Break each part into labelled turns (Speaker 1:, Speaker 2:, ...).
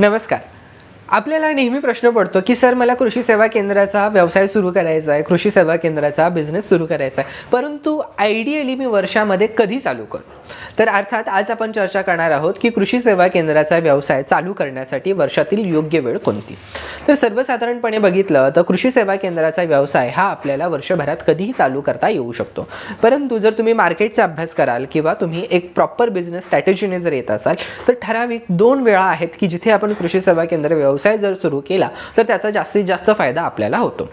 Speaker 1: नमस्कार. आपल्याला नेहमी प्रश्न पडतो की सर मला कृषी सेवा केंद्राचा व्यवसाय सुरू करायचा आहे कृषी सेवा केंद्राचा बिझनेस सुरू करायचा आहे. परंतु आयडियली मी वर्षामध्ये कधी चालू करू? तर अर्थात आज आपण चर्चा करणार आहोत की कृषी सेवा केंद्राचा व्यवसाय चालू करण्यासाठी वर्षातील योग्य वेळ कोणती? तर सर्वसाधारणपणे बघितलं तर कृषी सेवा केंद्राचा व्यवसाय हा आपल्याला वर्षभरात कधीही चालू करता येऊ शकतो. परंतु जर तुम्ही मार्केटचा अभ्यास कराल किंवा तुम्ही एक प्रॉपर बिझनेस स्ट्रॅटेजीने जर येत असाल तर ठराविक दोन वेळा आहेत की जिथे आपण कृषी सेवा केंद्र व्यवसाय व्यवसाय जर सुरू केला तर त्याचा जास्तीत जास्त फायदा आपल्याला होतो.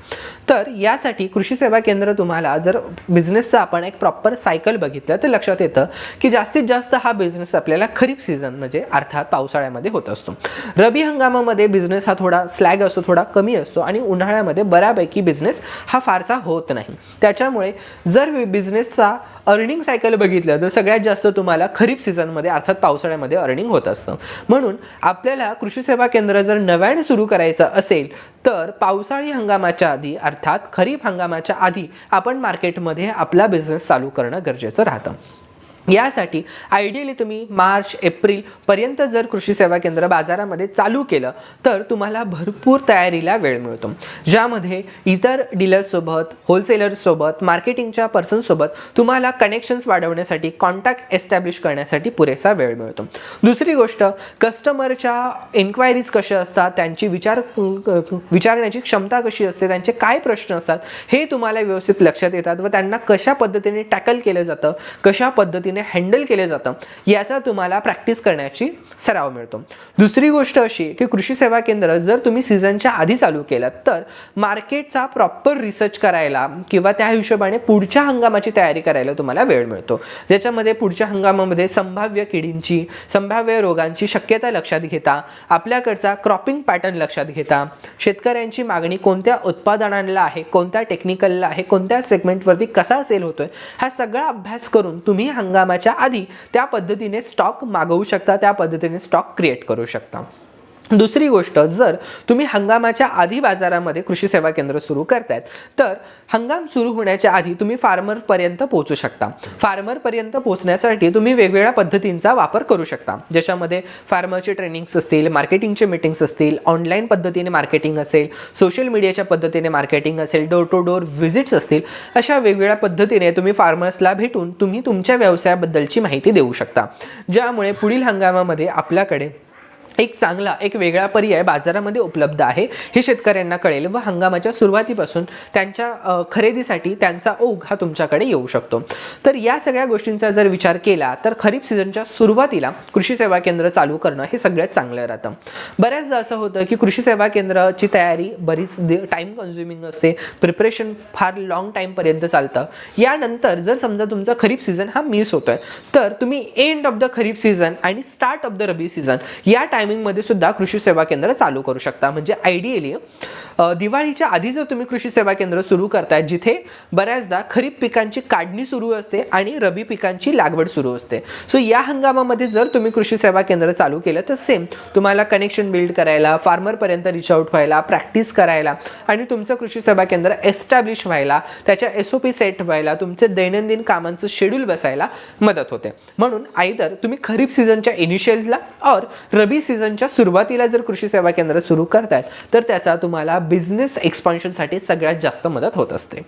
Speaker 1: तर यासाठी कृषी सेवा केंद्र तुम्हाला जर बिझनेसचा आपण एक प्रॉपर सायकल बघितलं तर लक्षात येतं की जास्तीत जास्त हा बिझनेस आपल्याला खरीप सीझन म्हणजे अर्थात पावसाळ्यामध्ये होत असतो. रबी हंगामामध्ये बिझनेस हा थोडा स्लॅग असतो थोडा कमी असतो आणि उन्हाळ्यामध्ये बऱ्यापैकी बिझनेस हा फारसा होत नाही. त्याच्यामुळे जर बिझनेसचा अर्निंग सायकल बघितलं तर सगळ्यात जास्त तुम्हाला खरीप सीझनमध्ये अर्थात पावसाळ्यामध्ये अर्निंग होत असतं. म्हणून आपल्याला कृषी सेवा केंद्र जर नव्याने सुरू करायचं असेल तर पावसाळी हंगामाच्या आधी अर्थात खरीप हंगामाच्या आधी आपण मार्केटमध्ये आपला बिझनेस चालू करणं गरजेचं राहतं. यासाठी आयडियली तुम्ही मार्च एप्रिल पर्यंत जर कृषी सेवा केंद्र बाजारामध्ये चालू केलं तर तुम्हाला भरपूर तयारीला वेळ मिळतो. ज्यामध्ये इतर डीलर्ससोबत होलसेलर्ससोबत मार्केटिंगच्या पर्सनसोबत तुम्हाला कनेक्शन्स वाढवण्यासाठी कॉन्टॅक्ट एस्टॅब्लिश करण्यासाठी पुरेसा वेळ मिळतो. दुसरी गोष्ट कस्टमरच्या एन्क्वायरीज कशा असतात त्यांची विचार विचारण्याची क्षमता कशी असते त्यांचे काय प्रश्न असतात हे तुम्हाला व्यवस्थित लक्षात येतात व त्यांना कशा पद्धतीने टॅकल केलं जातं कशा पद्धतीने हँडल केलं जातं याचा तुम्हाला प्रॅक्टिस करण्याची सराव मिळतो. दुसरी गोष्ट अशी की कृषी सेवा केंद्र जर तुम्ही सीझनच्या आधी चालू केलं तर मार्केटचा प्रॉपर रिसर्च करायला किंवा त्या हिशोबाने पुढच्या हंगामाची तयारी करायला तुम्हाला वेळ मिळतो. ज्याच्यामध्ये पुढच्या हंगामामध्ये संभाव्य किडींची संभाव्य रोगांची शक्यता लक्षात घेता आपल्याकडचा क्रॉपिंग पॅटर्न लक्षात घेता शेतकऱ्यांची मागणी कोणत्या उत्पादनांना आहे कोणत्या टेक्निकलला आहे कोणत्या सेगमेंटवरती कसा सेल होतोय हा सगळा अभ्यास करून तुम्ही हंगामाच्या आधी त्या पद्धतीने स्टॉक मागवू शकता त्या पद्धतीने स्टॉक क्रिएट करू शकता. दुसरी गोष्ट जर तुम्ही हंगामाच्या आधी बाजारामध्ये कृषी सेवा केंद्र सुरू करतायत तर हंगाम सुरू होण्याच्या आधी तुम्ही फार्मरपर्यंत पोहोचू शकता. फार्मरपर्यंत पोहोचण्यासाठी तुम्ही वेगवेगळ्या पद्धतींचा वापर करू शकता. ज्याच्यामध्ये फार्मरचे ट्रेनिंग्स असतील मार्केटिंगचे मीटिंग्स असतील ऑनलाईन पद्धतीने मार्केटिंग असेल सोशल मीडियाच्या पद्धतीने मार्केटिंग असेल डोर टू डोर व्हिजिट्स असतील अशा वेगवेगळ्या पद्धतीने तुम्ही फार्मर्सला भेटून तुम्ही तुमच्या व्यवसायाबद्दलची माहिती देऊ शकता. ज्यामुळे पुढील हंगामामध्ये आपल्याकडे एक चांगला एक वेगळा पर्याय बाजारामध्ये उपलब्ध आहे. हे शेतकऱ्यांना कळेल व हंगामाच्या सुरुवातीपासून त्यांच्या खरेदीसाठी त्यांचा ओघ हा तुमच्याकडे येऊ शकतो. तर या सगळ्या गोष्टींचा जर विचार केला तर खरीप सीझनच्या सुरुवातीला कृषी सेवा केंद्र चालू करणं हे सगळ्यात चांगलं राहतं. बऱ्याचदा असं होतं की कृषी सेवा केंद्राची तयारी बरीच टाईम कन्झ्युमिंग असते. प्रिपरेशन फार लॉंग टाईमपर्यंत चालतं. यानंतर जर समजा तुमचा खरीप सीझन हा मिस होतोय तर तुम्ही end of the kharif season आणि start of the rabi season या टायमिंगमध्ये सुद्धा कृषी सेवा केंद्र चालू करू शकता. म्हणजे आयडियली दिवाळीच्या आधी जर तुम्ही कृषी सेवा केंद्र सुरू करताय जिथे बऱ्याचदा खरीप पिकांची काढणी सुरू असते आणि रबी पिकांची लागवड सुरू असते. सो या हंगामामध्ये जर तुम्ही कृषी सेवा केंद्र चालू केलं तर सेम तुम्हाला कनेक्शन बिल्ड करायला फार्मरपर्यंत रिच आउट व्हायला प्रॅक्टिस करायला आणि तुमचं कृषी सेवा केंद्र एस्टॅब्लिश व्हायला त्याच्या एस ओ पी सेट व्हायला तुमचे दैनंदिन कामांचं शेड्यूल बसायला मदत होते. म्हणून आयदर तुम्ही खरीप सीझनच्या इनिशियलला और रबी सीझनच्या सुरुवातीला जर कृषी सेवा केंद्र सुरू करतायत तर त्याचा तुम्हाला बिझनेस एक्सपान्शनसाठी सगळ्यात जास्त मदत होत असते.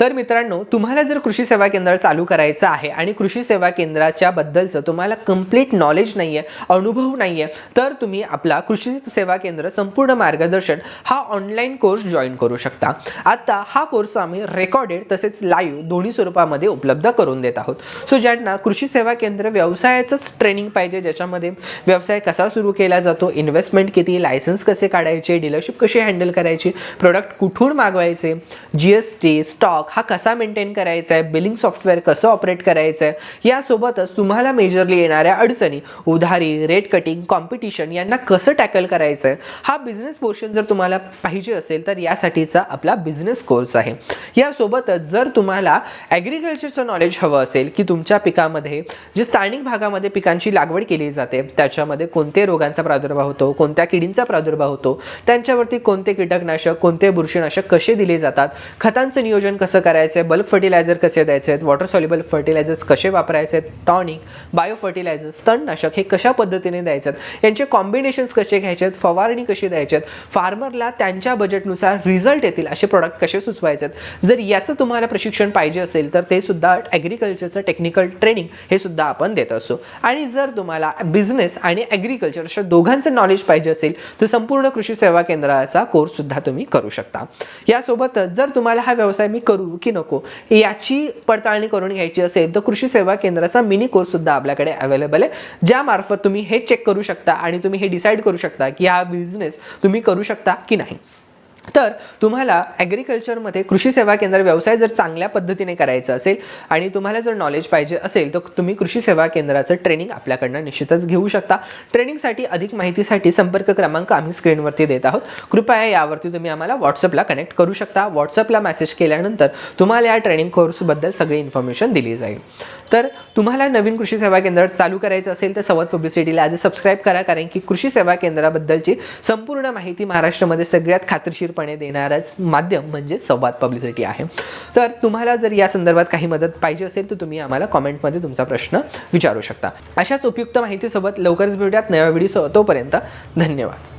Speaker 1: तर मित्रांनो तुम्हाला जर कृषी सेवा केंद्र चालू करायचं आहे आणि कृषी सेवा केंद्राच्या बद्दलचं तुम्हाला कंप्लीट नॉलेज नाही आहे अनुभव नाही आहे तर तुम्ही आपला कृषी सेवा केंद्र संपूर्ण मार्गदर्शन हा ऑनलाईन कोर्स जॉईन करू शकता. आता हा कोर्स आम्ही रेकॉर्डेड तसेच लाईव्ह दोन्ही स्वरूपामध्ये उपलब्ध करून देत आहोत. सो ज्यांना कृषी सेवा केंद्र व्यवसायाचंच ट्रेनिंग पाहिजे ज्याच्यामध्ये व्यवसाय कसा सुरू केला जातो इन्व्हेस्टमेंट किती लायसन्स कसे काढायचे डीलरशिप कशी हँडल करायची प्रोडक्ट कुठून मागवायचे जी एस टी स्टॉक हा कसा मेंटेन करायचा आहे बिलिंग सॉफ्टवेअर कसं ऑपरेट करायचं आहे यासोबतच तुम्हाला मेजरली येणाऱ्या अडचणी उधारी रेट कटिंग कॉम्पिटिशन यांना कसं टॅकल करायचं आहे हा बिझनेस पोर्शन जर तुम्हाला पाहिजे असेल तर यासाठीचा आपला बिझनेस कोर्स आहे. यासोबतच जर तुम्हाला ॲग्रिकल्चरचं नॉलेज हवं असेल की तुमच्या पिकामध्ये जे स्थानिक भागामध्ये पिकांची लागवड केली जाते त्याच्यामध्ये कोणते रोगांचा प्रादुर्भाव होतो कोणत्या किडींचा प्रादुर्भाव होतो त्यांच्यावरती कोणते कीटकनाशक कोणते बुरशीनाशक कसे दिले जातात खतांचं नियोजन कसं कसं करायचं आहे बल्क फर्टिलायझर कसे द्यायचे आहेत? वॉटर सॉल्युबल फर्टिलायझर्स कसे वापरायचे आहेत? टॉनिक बायो फर्टिलायझर्स तणनाशक हे कशा पद्धतीने द्यायचे आहेत? यांचे कॉम्बिनेशन्स कसे घ्यायचे आहेत? फवारणी कशी द्यायचे आहेत? फार्मरला त्यांच्या बजेटनुसार रिझल्ट येतील असे प्रोडक्ट कसे सुचवायचे आहेत? जर याचं तुम्हाला प्रशिक्षण पाहिजे असेल तर ते सुद्धा ॲग्रिकल्चरचं टेक्निकल ट्रेनिंग हे सुद्धा आपण देत असतो आणि जर तुम्हाला बिझनेस आणि ॲग्रिकल्चर अशा दोघांचं नॉलेज पाहिजे असेल तर संपूर्ण कृषी सेवा केंद्राचा कोर्स सुद्धा तुम्ही करू शकता. यासोबतच जर तुम्हाला हा व्यवसाय मी करू की नको. याची पडताळणी करून घ्यायची असेल तर कृषी सेवा केंद्राचा मिनी कोर्स सुद्धा आपल्याकडे अवेलेबल आहे. ज्यामार्फत तुम्ही हे चेक करू शकता आणि तुम्ही हे डिसाईड करू शकता की हा बिझनेस तुम्ही करू शकता की नाही. तर तुम्हाला ॲग्रिकल्चरमध्ये कृषी सेवा केंद्र व्यवसाय जर चांगल्या पद्धतीने करायचा असेल आणि तुम्हाला जर नॉलेज पाहिजे असेल तर तुम्ही कृषी सेवा केंद्राचं ट्रेनिंग आपल्याकडनं निश्चितच घेऊ शकता. ट्रेनिंगसाठी अधिक माहितीसाठी संपर्क क्रमांक आम्ही स्क्रीनवरती देत आहोत. कृपया यावरती तुम्ही आम्हाला व्हॉट्सअपला कनेक्ट करू शकता. व्हॉट्सअपला मेसेज केल्यानंतर तुम्हाला या ट्रेनिंग कोर्सबद्दल सगळी इन्फॉर्मेशन दिली जाईल. तर तुम्हाला नवीन कृषी सेवा केंद्र चालू करायचं असेल तर संवाद पब्लिसिटीला आज सबस्क्राईब करा कारण की कृषी सेवा केंद्राबद्दलची संपूर्ण माहिती महाराष्ट्रामध्ये सगळ्यात खात्रीशीर खात्रीशीरपणे देणारच माध्यम म्हणजे संवाद पब्लिसिटी आहे. तर तुम्हाला जर या संदर्भात काही मदत पाहिजे असेल तर तुम्ही आम्हाला कॉमेंटमध्ये तुमचा प्रश्न विचारू शकता. अशाच उपयुक्त माहितीसोबत लवकरच भेटूयात नव्या व्हिडिओ तोपर्यंत धन्यवाद.